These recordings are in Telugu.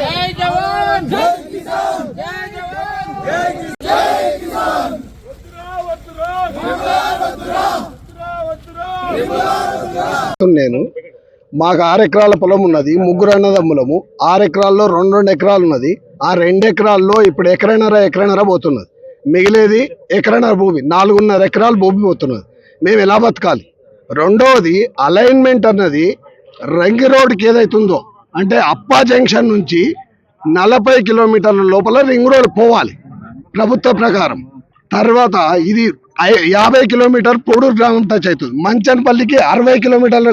జై జవాన్. జై కిసాన్. జై జవాన్ నేను మాకు ఆరు ఎకరాల పొలం ఉన్నది ముగ్గురు అన్నదమ్ములము. ఆరు ఎకరాల్లో రెండు రెండు ఎకరాలు ఉన్నది. ఆ రెండు ఎకరాల్లో ఇప్పుడు ఎకరైనర ఎకరైనర పోతున్నది. మిగిలేది ఎకరైనర భూమి నాలుగున్నర ఎకరాలు భూమి పోతున్నది. మేము ఎలా బతకాలి? రెండవది అలైన్మెంట్ అన్నది రంగి రోడ్కి ఏదైతుందో అంటే అప్పా జంక్షన్ నుంచి నలభై కిలోమీటర్ల లోపల రింగ్ రోడ్ పోవాలి ప్రభుత్వ ప్రకారం. తర్వాత ఇది ఐ- యాభై కిలోమీటర్ పొడూరు గ్రామం టచ్ అవుతుంది. మంచన్పల్లికి అరవై కిలోమీటర్ల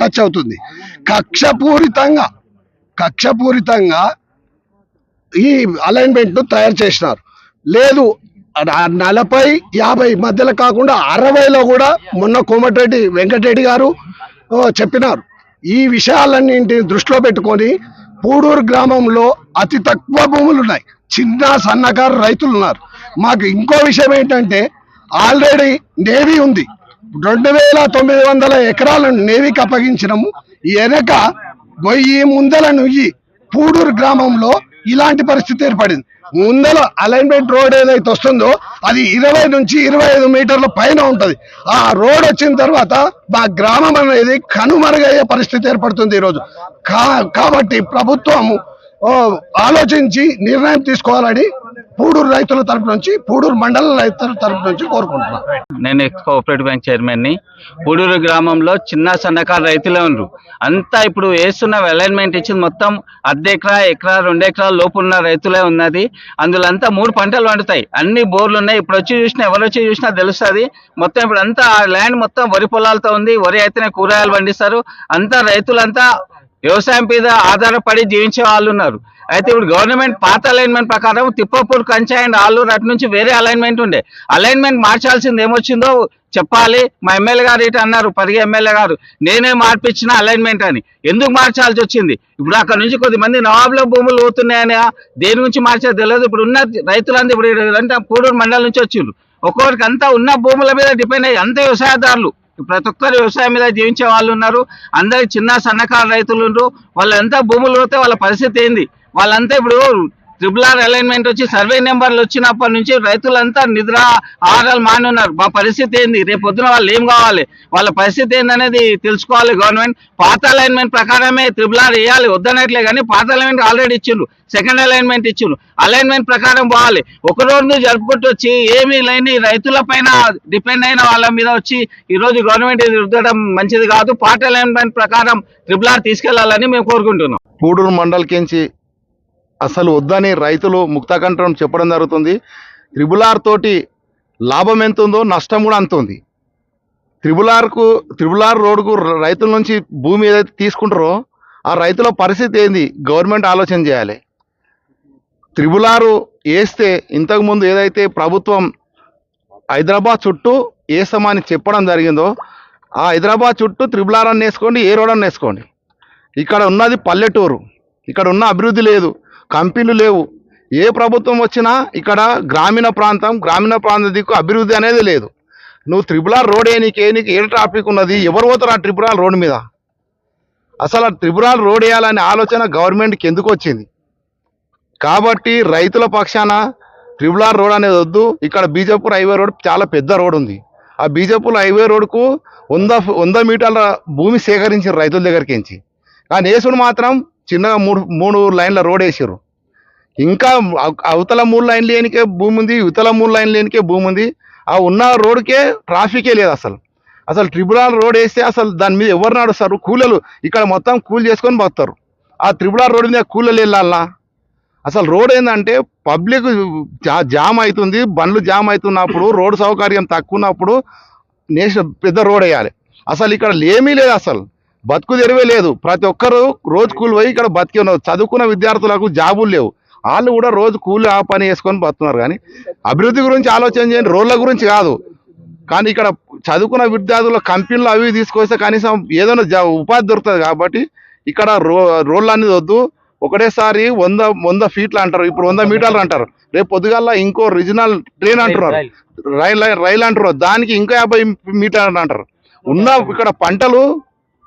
టచ్ అవుతుంది. కక్షపూరితంగా కక్షపూరితంగా ఈ అలైన్మెంట్ను తయారు చేసినారు. లేదు నలభై యాభై మధ్యలో కాకుండా అరవైలో కూడా మొన్న కోమటిరెడ్డి వెంకటరెడ్డి గారు చెప్పినారు. ఈ విషయాలన్నింటిని దృష్టిలో పెట్టుకొని పూడూరు గ్రామంలో అతి తక్కువ భూములు ఉన్నాయి. చిన్న సన్నకారు రైతులు ఉన్నారు. మాకు ఇంకో విషయం ఏంటంటే ఆల్రెడీ నేవీ ఉంది. రెండు వేల తొమ్మిది వందల ఎకరాలను నేవీకి అప్పగించినము. వెనక గొయ్యి ముందల నుయ్యి పూడూరు గ్రామంలో ఇలాంటి పరిస్థితి ఏర్పడింది. ముందర అలైన్మెంట్ రోడ్ ఏదైతే వస్తుందో అది ఇరవై నుంచి ఇరవై ఐదు మీటర్ల పైన ఉంటుంది. ఆ రోడ్ వచ్చిన తర్వాత మా గ్రామం అనేది కనుమరుగయ్యే పరిస్థితి ఏర్పడుతుంది ఈరోజు. కా కాబట్టి ప్రభుత్వము ఆలోచించి నిర్ణయం తీసుకోవాలని పూడూరు రైతుల తరపు నుంచి పూడూరు మండల రైతుల తరపు నుంచి కోరుకుంటున్నాను నేను కోఆపరేటివ్ బ్యాంక్ చైర్మన్ని. పూడూరు గ్రామంలో చిన్న సన్నకారు రైతులే ఉన్నారు అంతా ఇప్పుడు వేస్తున్న అలైన్మెంట్ ఇచ్చింది మొత్తం అర్ధ ఎకరా ఎకరా రెండు ఎకరాల లోపు ఉన్న రైతులే ఉన్నది. అందులో అంతా మూడు పంటలు పండుతాయి. అన్ని బోర్లు ఉన్నాయి. ఇప్పుడు వచ్చి చూసినా ఎవరు వచ్చి చూసినా తెలుస్తుంది. మొత్తం ఇప్పుడు అంతా ఆ ల్యాండ్ మొత్తం వరి పొలాలతో ఉంది. వరి అయితేనే కూరగాయలు పండిస్తారు. అంతా రైతులంతా వ్యవసాయం మీద ఆధారపడి జీవించే వాళ్ళు ఉన్నారు. అయితే ఇప్పుడు గవర్నమెంట్ పాత అలైన్మెంట్ ప్రకారం తిప్పపూర్ కంచా అండ్ ఆలూరు అటు నుంచి వేరే అలైన్మెంట్ ఉండే. అలైన్మెంట్ మార్చాల్సింది ఏమొచ్చిందో చెప్పాలి. మా ఎమ్మెల్యే గారు ఇటు అన్నారు పరిగి ఎమ్మెల్యే గారు. నేనే మార్పించిన అలైన్మెంట్ అని. ఎందుకు మార్చాల్సి వచ్చింది? ఇప్పుడు అక్కడ నుంచి కొద్ది మంది నవాబులో భూములు పోతున్నాయని దేని నుంచి మార్చేది తెలియదు. ఇప్పుడు ఉన్న రైతులంతా ఇప్పుడు అంటే పూడూరు మండలం నుంచి వచ్చిండ్రు ఒక్కొక్కరికి అంతా ఉన్న భూముల మీద డిపెండ్ అయ్యి అంత వ్యవసాయదారులు. ప్రతి ఒక్కరు వ్యవసాయం మీద జీవించే వాళ్ళు ఉన్నారు. అందరికి చిన్న సన్నకారు రైతులు ఉన్నారు వాళ్ళంతా భూములు పోతే వాళ్ళ పరిస్థితి ఏంది? వాళ్ళంతా ఇప్పుడు ట్రిపుల్ ఆర్ అలైన్మెంట్ వచ్చి సర్వే నెంబర్లు వచ్చినప్పటి నుంచి రైతులంతా నిద్ర ఆహారాలు మాని ఉన్నారు మా పరిస్థితి ఏంది? రేపు పొద్దున వాళ్ళు ఏం కావాలి? వాళ్ళ పరిస్థితి ఏందనేది తెలుసుకోవాలి గవర్నమెంట్. పాత అలైన్మెంట్ ప్రకారమే ట్రిపుల్ ఆర్ వేయాలి. వద్దనట్లే కానీ పాత అలైన్మెంట్ ఆల్రెడీ ఇచ్చిండ్రు. సెకండ్ అలైన్మెంట్ ఇచ్చిండ్రు. అలైన్మెంట్ ప్రకారం పోవాలి. ఒక రోజు జరుపుకుంటూ వచ్చి ఏమీ లేని రైతుల పైన డిపెండ్ అయిన వాళ్ళ మీద వచ్చి ఈరోజు గవర్నమెంట్ ఇది రుద్దడం మంచిది కాదు. పాత అలైన్మెంట్ ప్రకారం ట్రిపుల్ ఆర్ తీసుకెళ్ళాలని మేము కోరుకుంటున్నాం. పూడూరు మండల్కించి అసలు వద్దని రైతులు ముక్తకంఠం చెప్పడం జరుగుతుంది. త్రిబుల్ ఆర్ తోటి లాభం ఎంత ఉందో నష్టం కూడా అంత ఉంది త్రిబుల్ ఆర్కు త్రిబుల్ ఆర్ రోడ్కు రైతుల నుంచి భూమి ఏదైతే తీసుకుంటారో ఆ రైతుల పరిస్థితి ఏంది? గవర్నమెంట్ ఆలోచన చేయాలి. త్రిబుల్ ఆరు వేస్తే ఇంతకుముందు ఏదైతే ప్రభుత్వం హైదరాబాద్ చుట్టూ వేస్తామని చెప్పడం జరిగిందో ఆ హైదరాబాద్ చుట్టూ త్రిబుల్ ఆర్ అని వేసుకోండి ఏ రోడ్ అని వేసుకోండి. ఇక్కడ ఉన్నది పల్లెటూరు. ఇక్కడ ఉన్న అభివృద్ధి లేదు. కంపెనీలు లేవు. ఏ ప్రభుత్వం వచ్చినా ఇక్కడ గ్రామీణ ప్రాంతం గ్రామీణ ప్రాంత దిక్కు అభివృద్ధి అనేది లేదు. నువ్వు త్రిపుల్ ఆర్ రోడ్ ఏ నీకు ఏ ట్రాఫిక్ ఉన్నది? ఎవరు పోతారు ఆ ట్రిపుల్ రోడ్ మీద? అసలు ఆ త్రిపురాల రోడ్ వేయాలనే ఆలోచన గవర్నమెంట్కి ఎందుకు వచ్చింది? కాబట్టి రైతుల పక్షాన ట్రిపుల్ ఆర్ రోడ్ అనేది వద్దు. ఇక్కడ బీజాపూర్ హైవే రోడ్ చాలా పెద్ద రోడ్ ఉంది. ఆ బీజాపూర్ హైవే రోడ్కు వంద వంద మీటర్ల భూమి సేకరించిన రైతుల దగ్గరికించి. కానీ ఏసుడు మాత్రం చిన్నగా మూడు మూడు లైన్ల రోడ్ వేసారు ఇంకా అవతల మూడు లైన్ లేనికే భూమి ఉంది ఇవతల మూడు లైన్ లేనికే భూమి ఉంది. ఆ ఉన్న రోడ్కే ట్రాఫికే లేదు అసలు. అసలు ట్రిపుల్ ఆర్ రోడ్ వేస్తే అసలు దాని మీద ఎవరు నడుస్తారు? కూలలు ఇక్కడ మొత్తం కూలి చేసుకొని పోతారు ఆ ట్రిపుల్ ఆర్ రోడ్ మీద కూలలు వెళ్ళాలా అసలు రోడ్ ఏంటంటే పబ్లిక్ జా- జామ్ అవుతుంది బండ్లు జామ్ అవుతున్నప్పుడు రోడ్ సౌకర్యం తక్కువ ఉన్నప్పుడు నేషనల్ పెద్ద రోడ్ వేయాలి. అసలు ఇక్కడ ఏమీ లేదు అసలు. బతుకు తెరివే లేదు. ప్రతి ఒక్కరు రోజు కూలి పోయి ఇక్కడ బతికి ఉన్నారు. చదువుకున్న విద్యార్థులకు జాబులు లేవు. వాళ్ళు కూడా రోజు కూలి ఆ పని చేసుకొని బతున్నారు కానీ అభివృద్ధి గురించి ఆలోచన చేయండి. రోడ్ల గురించి కాదు. కానీ ఇక్కడ చదువుకున్న విద్యార్థుల కంపెనీలు అవి తీసుకొస్తే కనీసం ఏదైనా ఉపాధి దొరుకుతుంది కాబట్టి ఇక్కడ రో రోడ్లు అనేది వద్దు. ఒకటేసారి వంద వంద ఫీట్లు అంటారు. ఇప్పుడు వంద మీటర్లు అంటారు. రేపు పొద్దుగాల ఇంకో రీజనల్ ట్రైన్ అంటున్నారు. రైల్. రైల్ అంటారు దానికి ఇంకా యాభై మీటర్లు అంటారు. ఉన్న ఇక్కడ పంటలు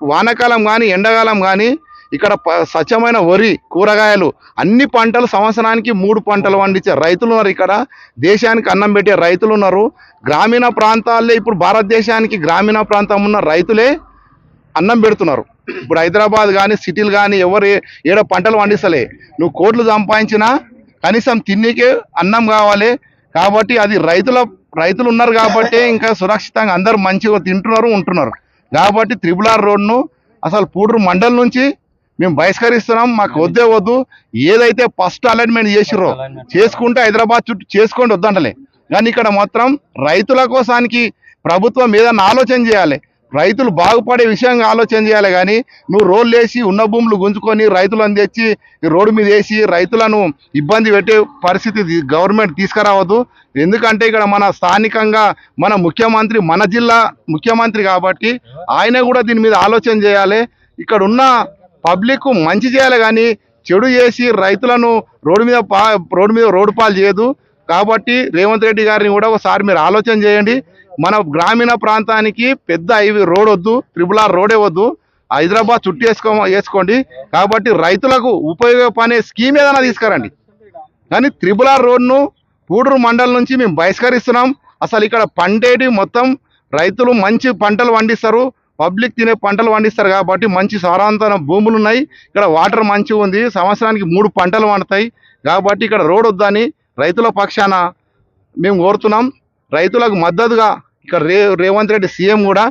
వానాకాలం కానీ ఎండాకాలం కానీ ఇక్కడ ప- స్వచ్ఛమైన వరి కూరగాయలు అన్ని పంటలు సంవత్సరానికి మూడు పంటలు పండించే రైతులు ఉన్నారు ఇక్కడ. దేశానికి అన్నం పెట్టే రైతులు ఉన్నారు. గ్రామీణ ప్రాంతాల్లో ఇప్పుడు భారతదేశానికి గ్రామీణ ప్రాంతం ఉన్న రైతులే అన్నం పెడుతున్నారు. ఇప్పుడు హైదరాబాద్ కానీ సిటీలు కానీ ఎవరు ఏడో పంటలు పండిస్తలే. నువ్వు కోట్లు సంపాదించినా కనీసం తిన్నీకే అన్నం కావాలి. కాబట్టి అది రైతుల రైతులు ఉన్నారు కాబట్టి ఇంకా సురక్షితంగా అందరూ మంచిగా తింటున్నారు ఉంటున్నారు. కాబట్టి త్రిబుల్ ఆర్ రోడ్ను అసలు పూడూరు మండలం నుంచి మేము బహిష్కరిస్తున్నాం మాకు వద్దే వద్దు. ఏదైతే ఫస్ట్ అలైన్మెంట్ చేసిర్రో చేసుకుంటే హైదరాబాద్ చుట్టూ చేసుకోండి వద్దంటలే. కానీ ఇక్కడ మాత్రం రైతుల కోసానికి ప్రభుత్వం ఏదన్నా ఆలోచన చేయాలి. రైతులు బాగుపడే విషయంగా ఆలోచన చేయాలి కానీ నువ్వు రోడ్లు వేసి ఉన్న భూములు గుంజుకొని రైతులను తెచ్చి రోడ్డు మీద వేసి రైతులను ఇబ్బంది పెట్టే పరిస్థితి గవర్నమెంట్ తీసుకురావద్దు. ఎందుకంటే ఇక్కడ మన స్థానికంగా మన ముఖ్యమంత్రి మన జిల్లా ముఖ్యమంత్రి కాబట్టి ఆయన కూడా దీని మీద ఆలోచన చేయాలి. ఇక్కడ ఉన్న పబ్లిక్ మంచి చేయాలి కానీ చెడు చేసి రైతులను రోడ్డు మీద పా రోడ్డు మీద రోడ్డు పాలు చేయదు కాబట్టి రేవంత్ రెడ్డి గారిని కూడా ఒకసారి మీరు ఆలోచన చేయండి. మన గ్రామీణ ప్రాంతానికి పెద్ద హైవే రోడ్ వద్దు త్రిబుల్ ఆర్ రోడే వద్దు. హైదరాబాద్ చుట్టూ వేసుకో వేసుకోండి. కాబట్టి రైతులకు ఉపయోగపడే స్కీమ్ ఏదైనా తీసుకురండి. కానీ త్రిబుల్ ఆర్ రోడ్ను పూడూరు మండలం నుంచి మేము బహిష్కరిస్తున్నాం. అసలు ఇక్కడ పండేటి మొత్తం రైతులు మంచి పంటలు పండిస్తారు. పబ్లిక్ తినే పంటలు పండిస్తారు కాబట్టి మంచి సారాంతన భూములు ఉన్నాయి. ఇక్కడ వాటర్ మంచిగా ఉంది. సంవత్సరానికి మూడు పంటలు పండుతాయి. కాబట్టి ఇక్కడ రోడ్ వద్దని రైతుల పక్షాన మేము కోరుతున్నాం. రైతులకు మద్దతుగా ఇక్కడ రే రేవంత్ రెడ్డి సీఎం కూడా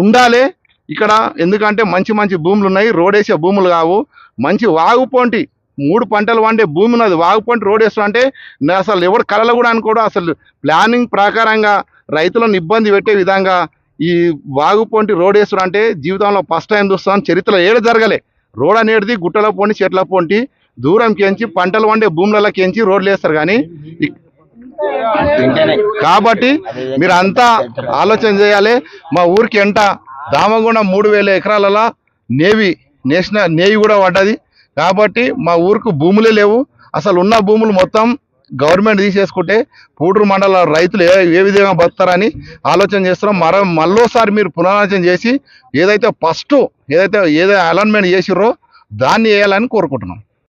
ఉండాలి. ఇక్కడ ఎందుకంటే మంచి మంచి భూములు ఉన్నాయి రోడ్ వేసే భూములు కావు. మంచి వాగుపోంటి మూడు పంటలు వండే భూమి ఉన్నది. వాగుపోంటి రోడ్ వేస్తుంటే అసలు ఎవరు కళలు కూడా అనుకోడు. అసలు ప్లానింగ్ ప్రకారంగా రైతులను ఇబ్బంది పెట్టే విధంగా ఈ వాగుపోంటి రోడ్ వేస్తుంటే అంటే జీవితంలో ఫస్ట్ టైం చూస్తాం. చరిత్రలో ఏడు జరగలే. రోడ్ అనేది గుట్టల పొంటి చెట్ల పొంటి దూరం కెంచి పంటలు వండే భూములలో కెంచి రోడ్లు వేస్తారు కానీ కాబట్టి మీరు అంతా ఆలోచన చేయాలి. మా ఊరికి ఎంట దామగుండం మూడు వేల ఎకరాలలో నేవీ నేషనల్ నేవీ కూడా పడ్డది. కాబట్టి మా ఊరికి భూములే లేవు. అసలు ఉన్న భూములు మొత్తం గవర్నమెంట్ తీసేసుకుంటే పూడూరు మండల రైతులు ఏ ఏ విధంగా బతారని ఆలోచన చేస్తున్నాం. మరో మళ్ళోసారి మీరు పునరాలోచన చేసి ఏదైతే ఫస్ట్ ఏదైతే ఏదైతే అలైన్మెంట్ చేసిర్రో దాన్ని వేయాలని కోరుకుంటున్నాం.